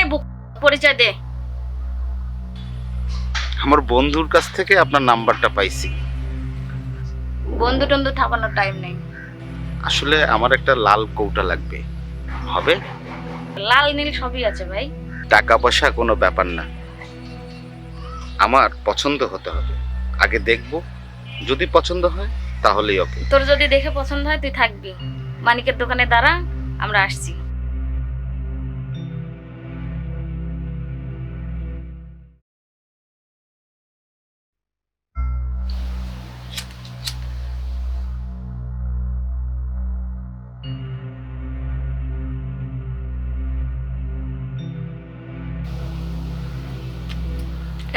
আরে বুক পরিচয় দে। আমার বন্ধুর কাছ থেকে আপনার নাম্বারটা পাইছি। বন্ধু টন্ধু থাকানোর টাইম নেই। আসলে আমার একটা লাল কৌটা লাগবে। হবে? লাল নীল সবই আছে ভাই। টাকা পয়সা কোনো ব্যাপার না। আমার পছন্দ হতে হবে। আগে দেখব। যদি পছন্দ হয় তাহলেই ওকে তোর যদি দেখে পছন্দ হয় তুই থাকবি। মানিকের দোকানে দাঁড়া আমরা আসছি।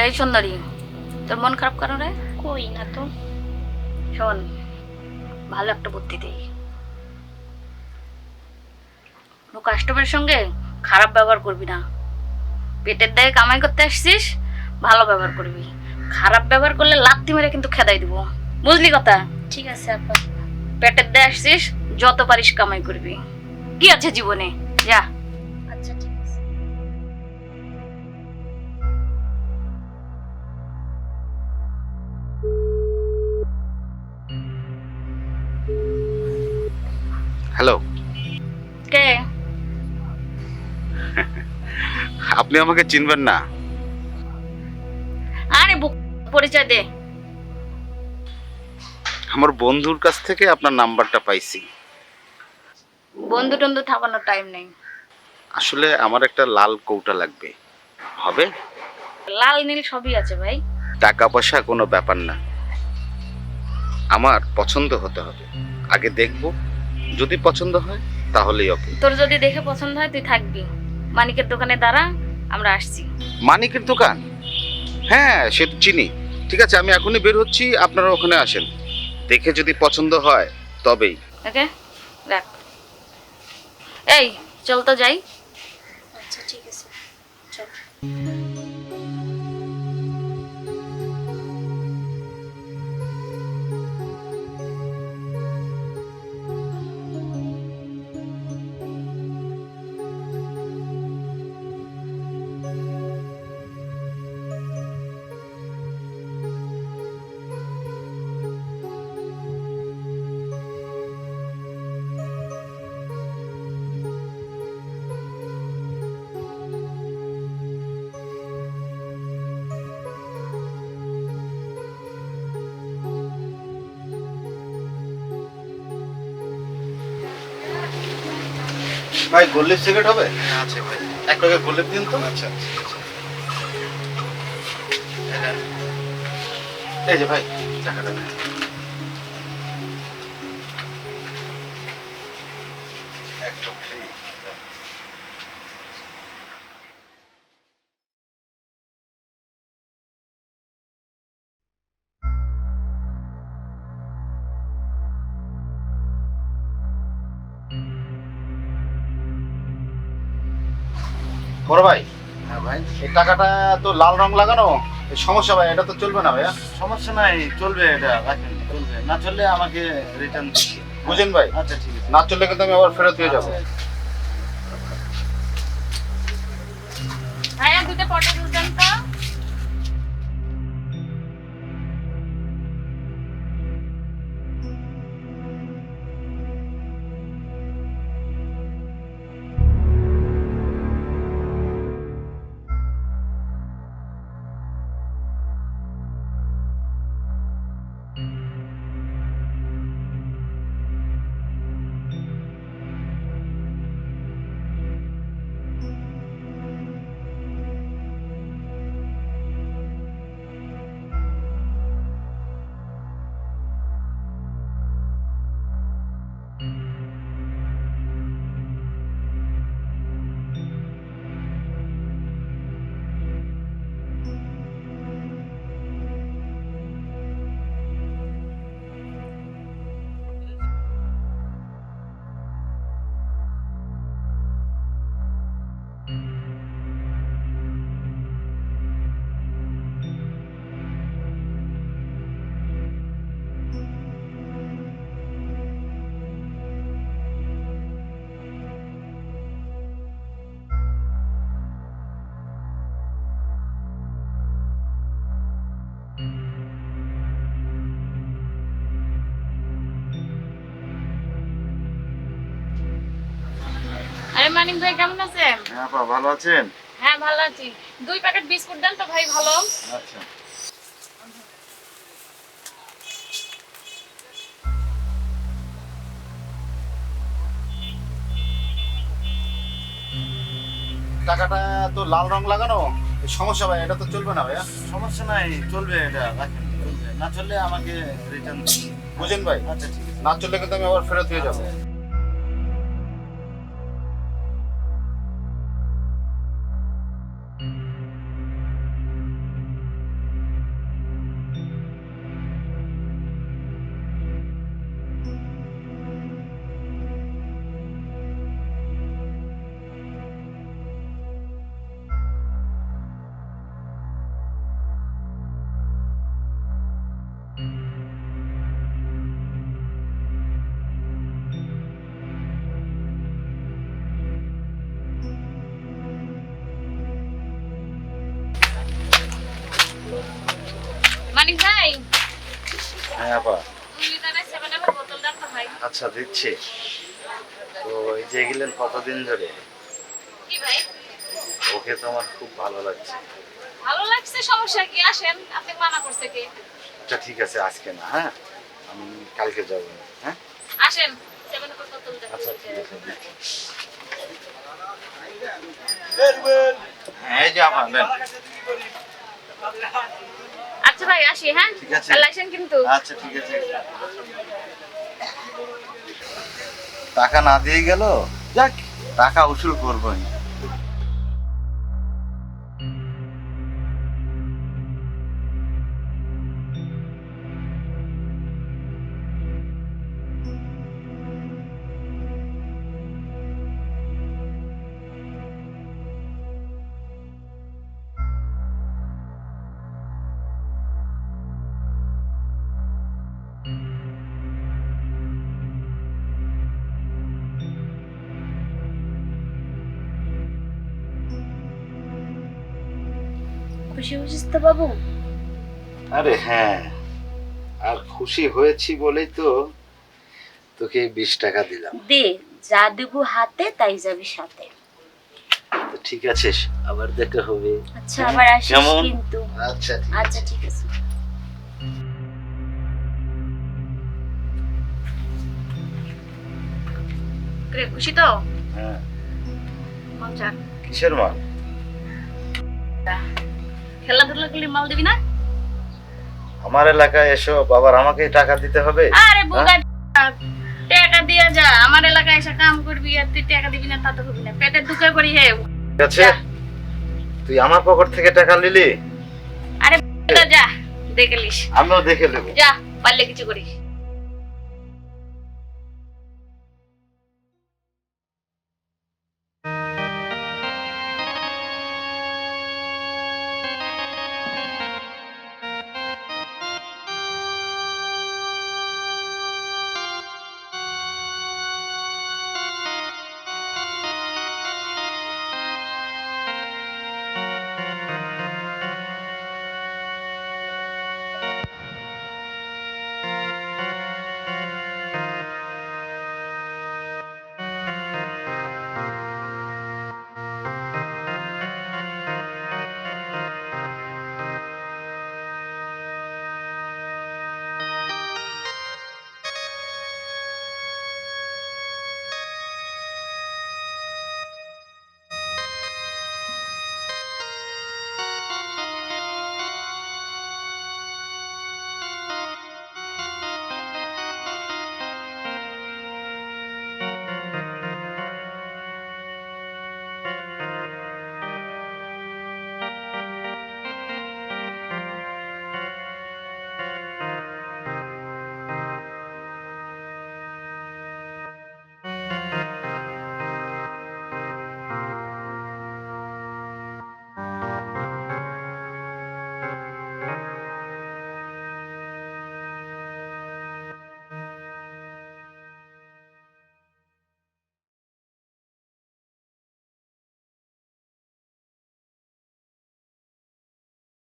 এই সুন্দরী। তোর মন খারাপ কেন রে। কই না তো। শোন ভালো একটা বুদ্ধি দেই। কাস্টমারের সঙ্গে খারাপ ব্যবহার করবি না। পেটের দায়ে কামাই করতে আসছিস ভালো ব্যবহার করবি। খারাপ ব্যবহার করলে লাত্তি মেরে কিন্তু খেদাই দিব। বুঝলি কথা? ঠিক আছে আপা পেটের দায়ে আসছিস যত পারিস কামাই করবি। কি আছে জীবনে? যা। হ্যালো কে? আপনি আমাকে চিনবেন না। আরে পরিচয় দে। আমার বন্ধুর কাছ থেকে আপনার নাম্বারটা পাইছি। বন্ধু টন্ধু থাকানোর টাইম নেই। আসলে আমার একটা লাল কৌটা লাগবে। হবে? লাল নীল সবই আছে ভাই। টাকা পয়সা কোনো ব্যাপার না। আমার পছন্দ হতে হবে। আগে দেখব। যদি পছন্দ হয় তাহলেই ওকে তোর যদি দেখে পছন্দ হয় তুই থাকবি। মানিকের দোকানে দাঁড়া আমরা আসছি। মানিকের দোকান? হ্যাঁ সে তো চিনি। ঠিক আছে আমি এখনই বের হচ্ছি আপনারা ওখানে আসেন। দেখে যদি পছন্দ হয় তবেই। ওকে? রাখ। এই চল তো যাই। আচ্ছা ঠিক আছে। চল। ভাই গোল্লিপ সিগারেট হবে? আছে ভাই। এক প্যাকেট গোল্লিপ দিন তো। আচ্ছা এই যে ভাই টাকাটা নেন। বড় ভাই হ্যাঁ ভাই। এই টাকাটা তো লাল রং লাগানো এই সমস্যা ভাই এটা তো চলবে না ভাইয়া? সমস্যা নাই চলবে এটা রাখেন চলবে। না চললে আমাকে রিটার্ন বুঝেন ভাই আচ্ছা ঠিক আছে। না চললে কিন্তু আমি আবার ফেরত দিয়ে যাব। ভাইয়া দুটো পটেটো মানিক ভাই কেমন আছেন? হ্যাঁ আপা ভালো আছেন? হ্যাঁ ভালো আছি। দুই প্যাকেট বিস্কুট দেন তো ভাই ভালো। আচ্ছা। টাকাটা তো লাল রং লাগানো? সমস্যা ভাই এটা তো চলবে না ভাইয়া? সমস্যা নাই চলবে এটা রাখেন। চলবে। না চললে আমাকে রিটার্ন বুঝেন ভাই আচ্ছা ঠিক আছে। না চললে কিন্তু আমি আবার ফেরত হয়ে যাব। মানিক ভাই? হ্যাঁ আপা। দুই লিটারের সেভেন আপের বোতল দেন তো ভাই। আচ্ছা দিচ্ছি। তো এই যে গেলেন কতদিন ধরে? কি ভাই? ওকে তো আমার খুব ভালো লাগছে। ভালো লাগছে সমস্যা কি? আসেন আপনি মানা করছে কি? আচ্ছা ঠিক আছে আজকে না হ্যাঁ? আমি কালকে যাব হ্যাঁ? আসেন সেভেন আপের বোতল আচ্ছা ঠিক আছে হ্যাঁ এই যে আপা নেন আচ্ছা ভাই আসি হ্যাঁ? ঠিক আছে। তাহলে কিন্তু। আচ্ছা ঠিক আছে। টাকা না দিয়ে গেল? যাক টাকা উসুল করবোই। খুশি হয়েছিস তো বাবু? আরে হ্যাঁ আর খুশি হয়েছি বলেই তো তোকে বিশ টাকা দিলাম। দে যা দেবো হাতে তাই যাবি সাথে। তো ঠিক আছে আবার দেখা হবে। আচ্ছা আবার আসিস কিন্তু। আচ্ছা ঠিক আচ্ছা ঠিক আছে। রে খুশি তো? হ্যাঁ। মজা কিসের মাল খেলাধুলা করলে মাল দিবি না? আমার এলাকায় এসো বাবার আমাকে টাকা দিতে হবে। আরে বোকা টাকা দিয়ে যা আমার এলাকায় এসে কাম করবি আর তুই টাকা দিবি না তা তো হবে না। পেটের দুঃখে করি হে। ঠিক আছে। তুই আমার পকেট থেকে টাকা নিলি? আরে যা দেখে লিস আমিও দেখে নেব। যা পারলে কিছু করিস।